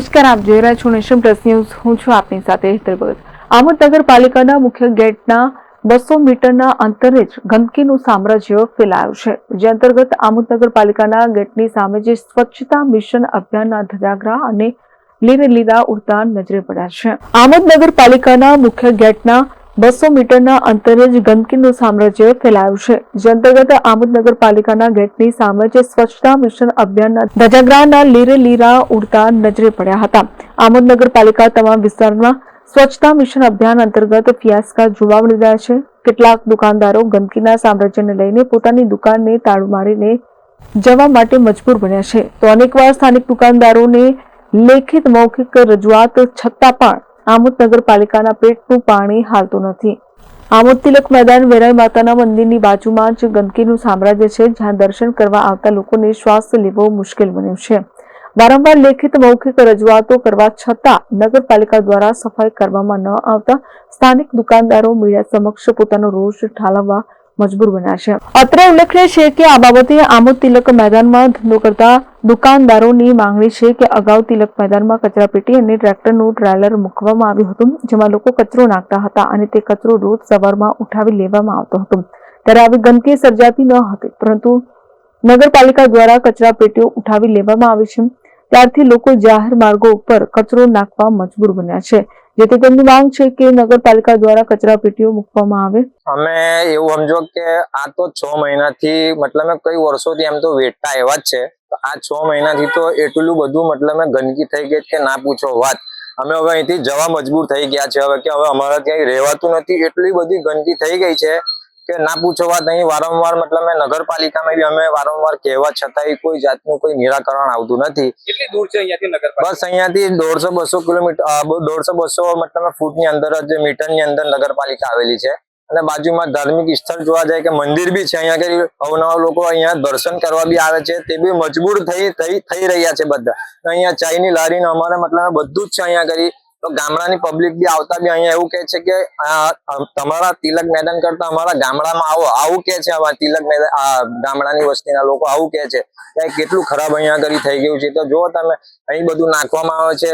નમસ્કાર, આપ જોઈ રહ્યા છો નેશન પ્લસ ન્યૂઝ. હું છું આપની સાથે હેતરભગત આમોદ નગરપાલિકાના મુખ્ય ગેટના બસો મીટરના અંતરે જ ગંદકીનું સામ્રાજ્ય ફેલાયું છે, જે અંતર્ગત આમોદ નગરપાલિકાના ગેટની સામે જે સ્વચ્છતા મિશન અભિયાનના ધજાગરા અને લીરે લીલા ઉડતા નજરે પડ્યા છે. આમોદ નગરપાલિકાના મુખ્ય ગેટના બસો મીટરના અંતરે જ ગંદકીનું સામ્રાજ્ય ફેલાયું છે. જે અંતર્ગત આમોદ નગરપાલિકાના ગેટની સામે સ્વચ્છતા મિશન અભિયાનના ધજાગરાના લીરે લીરા ઉડતા નજરે પડ્યા હતા. આમોદ નગરપાલિકા તમામ વિસ્તારમાં સ્વચ્છતા મિશન અભિયાન અંતર્ગત ફિયાસ્કા જોવા મળી રહ્યા છે. કેટલાક દુકાનદારો ગંદકીના સામ્રાજ્યને લઈને પોતાની દુકાનને તાળું મારીને જવા માટે મજબૂર બન્યા છે. તો અનેકવાર સ્થાનિક દુકાનદારોને લેખિત મૌખિક રજૂઆત છતાં પણ આમોદ નગરપાલિકાના પેટનું પાણી હાલતું નથી. આમોદ તિલક મેદાન વેરાઈ માતાના મંદિરની બાજુમાં જ ગંદકીનું સામ્રાજ્ય છે, જ્યાં દર્શન કરવા આવતા લોકોને શ્વાસ લેવો મુશ્કેલ બન્યું છે. વારંવાર લેખિત મૌખિક રજૂઆતો કરવા છતાં નગરપાલિકા દ્વારા સફાઈ કરવામાં ન આવતા સ્થાનિક દુકાનદારો, મીડિયા સમક્ષ પોતાનો રોષ ઠાલવવા મજબૂર બન્યા છે. અત્રે ઉલ્લેખનીય છે કે આ બાબતે આમોદ તિલક મેદાનમાં ધંધો કરતા દુકાનદારોની માંગણી છે કે અગાઉ તિલક મેદાનમાં કચરાપેટી અને ટ્રેક્ટરનું ટ્રેલર મૂકવામાં આવ્યું હતું, જેમાં લોકો કચરો નાખતા હતા અને તે કચરો રોજ સવારમાં ઉઠાવી લેવામાં આવતો હતો. ત્યારે આવી ગંદકી સર્જાતી ન હતી, પરંતુ નગરપાલિકા દ્વારા કચરાપેટીઓ ઉઠાવી લેવામાં આવી છે. ત્યારથી લોકો જાહેર માર્ગો ઉપર કચરો નાખવા મજબૂર બન્યા છે. જેથી તેમની માંગ છે કે નગરપાલિકા દ્વારા કચરાપેટીઓ મૂકવામાં આવે. અમે એવું સમજો કે આ તો છ મહિનાથી મતલબ કઈ વર્ષોથી એમ તો વેઠતા એવા જ છે. આ છ મહિનાથી તો એટલું બધું મતલબ ગંદકી થઈ ગઈ કે ના પૂછો વાત. અમે હવે અહીંથી જવા મજબૂર થઈ ગયા છે. હવે કે હવે અમારા ક્યાંય રહેવાતું નથી. એટલી બધી ગંદકી થઈ ગઈ છે કે ના પૂછો વાત અહીં વારંવાર મતલબ નગરપાલિકામાં બી અમે વારંવાર કહેવા છતાંય કોઈ જાતનું કોઈ નિરાકરણ આવતું નથી. કેટલી દૂર છે અહીંયાથી નગરપાલિકા? બસ અહીંયાથી દોઢસો બસો કિલોમીટર દોઢસો બસો મતલબ ફૂટની અંદર જ મીટરની અંદર નગરપાલિકા આવેલી છે. અને બાજુમાં ધાર્મિક સ્થળ જોવા જાય કે મંદિર બી છે અહીંયા કરી અવનવા લોકો અહીંયા દર્શન કરવા બી આવે છે તે બી મજબૂર થઈ થઈ રહ્યા છે બધા. અહીંયા ચાઈની લારીને અમારે મતલબ બધું જ છે અહીંયા આગળ તો ગામડાની પબ્લિક બી આવતા બી અહીંયા એવું કે છે કે તમારા તિલક મેદાન કરતા અમારા ગામડામાં આવો. આવું કે છે અમારા તિલક મેદાન ગામડાની વસ્તીના લોકો આવું કે છે. કે કેટલું ખરાબ અહીંયા કરી થઈ ગયું છે. તો જો તમે, અહીં બધું નાખવામાં આવે છે,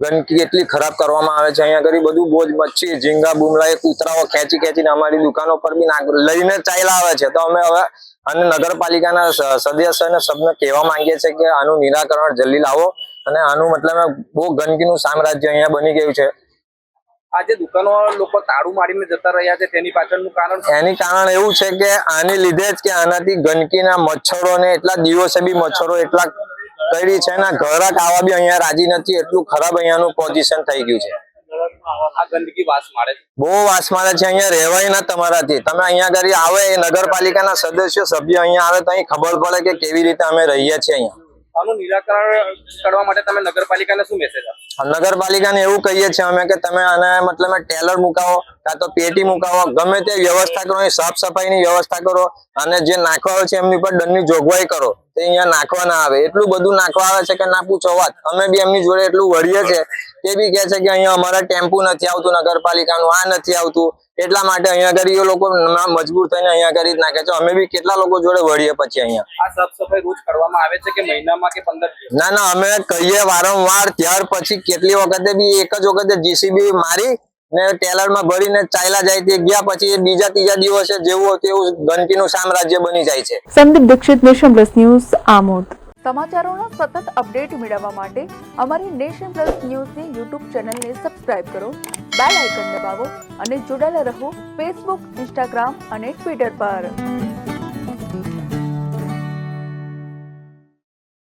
ગંદકી એટલી ખરાબ કરવામાં આવે છે અહીંયા કરી બધું બોજ મચ્છી, ઝીંગા, બુમલા, એ કૂતરાઓ ખેંચી ખેંચીને અમારી દુકાનો પર બી લઈને ચાલ્યા આવે છે. તો અમે હવે અને નગરપાલિકાના સદસ્ય અને સબને કહેવા માંગીએ છીએ કે આનું નિરાકરણ જલ્દી લાવો. અને આનું મતલબ બહુ ગંદકીનું સામ્રાજ્ય અહીંયા બની ગયું છે. આજે દુકાનો લોકો તાળું મારીને જતા રહ્યા છે તેની પાછળનું કારણ? એની કારણ એવું છે કે આની લીધે જ કે આનાથી ગંદકીના મચ્છરો ને એટલા દિવસે બી મચ્છરો એટલા કરી છે ને ઘરાક આવા બી અહીંયા રાજી નથી એટલું ખરાબ અહીંયાનું પોઝિશન થઈ ગયું છે. બહુ વાસ મારે છે અહીંયા રહેવાય ના તમારાથી. તમે અહીંયા ઘરે આવે એ નગરપાલિકાના સદસ્ય સભ્ય અહીંયા આવે તો અહીં ખબર પડે કે કેવી રીતે અમે રહીએ છીએ અહીંયા. આનું નિરાકરણ કરવા માટે તમે નગરપાલિકાને શું મેસેજ આપો નગરપાલિકાને એવું કહીએ છીએ અમે કે તમે આને મતલબ ટેલર મુકાવો, કાં તો પેટી મુકાવો, ગમે તે વ્યવસ્થા કરો સાફ સફાઈની વ્યવસ્થા કરો, અને જે નાખવા છે એમની પર દંડની જોગવાઈ કરો. તે અહીંયા નાખવા ના આવે. એટલું બધું નાખવા આવે છે કે ના પૂછો વાત. અમે બી એમની જોડે એટલું વળીએ છે તે બી કહે છે કે અહીંયા અમારા ટેમ્પુ નથી આવતું નગરપાલિકાનું આ નથી આવતું. એટલા માટે અહીંયા આગળ એ લોકો મજબૂર થઈને અહીંયા કરી જ નાખે છે. અમે બી કેટલા લોકો જોડે વળીએ પછી અહીંયા. આ સાફ સફાઈ રોજ કરવામાં આવે છે કે મહિનામાં કે પંદર ના ના અમે કહીએ વારંવાર ત્યાર પછી કેટલી વખતે બી એક જ વખતે જીસીબી મારી ને ટેલરમાં ભરીને ચાલ્યા જાય તે ગયા પછી એ બીજા ત્રીજા દિવસે જેવું તેવું એવું ગંદકીનું સામ્રાજ્ય બની જાય છે. Sandeep Dikshit nation plus news Amod. સમાચારોના સતત અપડેટ મેળવવા માટે અમારી નેશન પ્લસ ન્યૂઝની યુટ્યુબ ચેનલને સબસ્ક્રાઇબ કરો બેલ આઇકન દબાવો અને જોડાયેલા રહો ફેસબુક ઇન્સ્ટાગ્રામ અને ટ્વિટર પર.